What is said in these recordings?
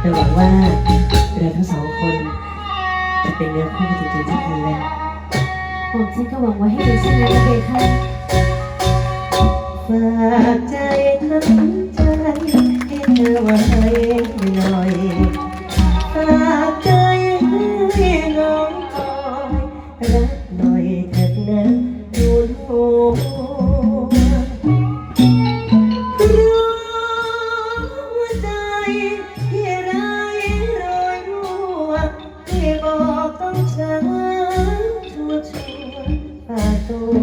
แต่หวังว่าเราทั้งสองคนจะเป็นเนื้อคู่กันจริงๆสักทีนะผมฉันก็หวังว่าให้เป็นเช่นนั้นนะเบค่ะฝากใจทั้งใจให้เธอไว้ ฝ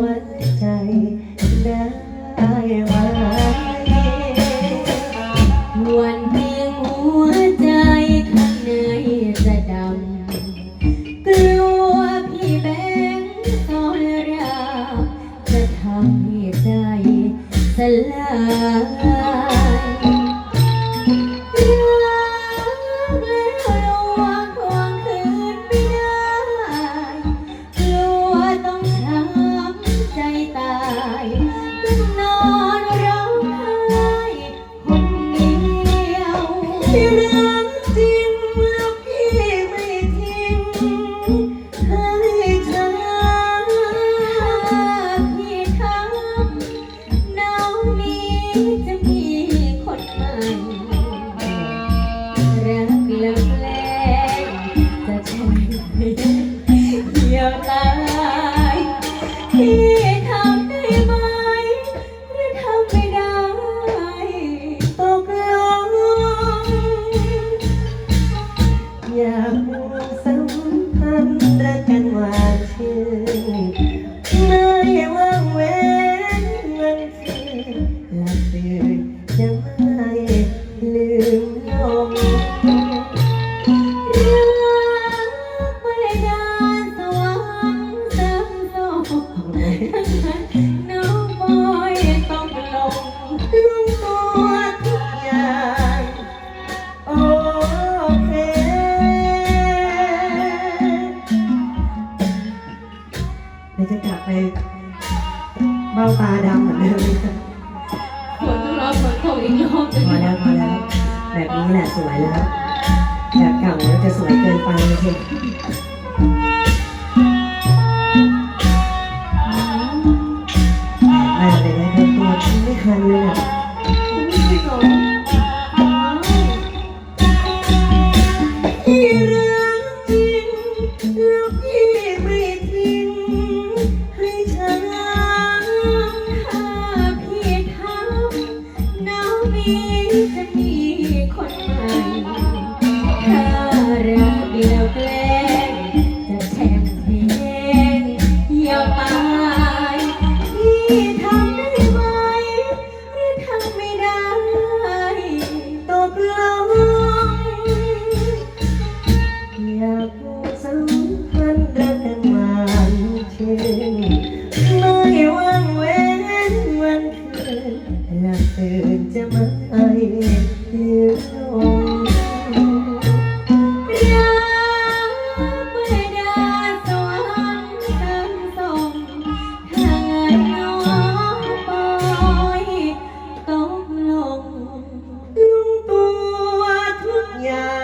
ที่ รู้ตัวทุกอย่างโอเค เดี๋ยวจะกลับไปเบ้าตาดำเหมือนเดิมเลยค่ะฝนรอฝนตกอีกรอบจะพอแล้วพอแล้ว แบบนี้แหละสวยแล้ว แบบเก่าแล้วจะสวยเกินไปเลย เลยอะไม่หรอพี่รักจริง แล้วพี่ไม่ทิ้ง ให้ฉันถ้าพี่ทำน้องนี้จะมี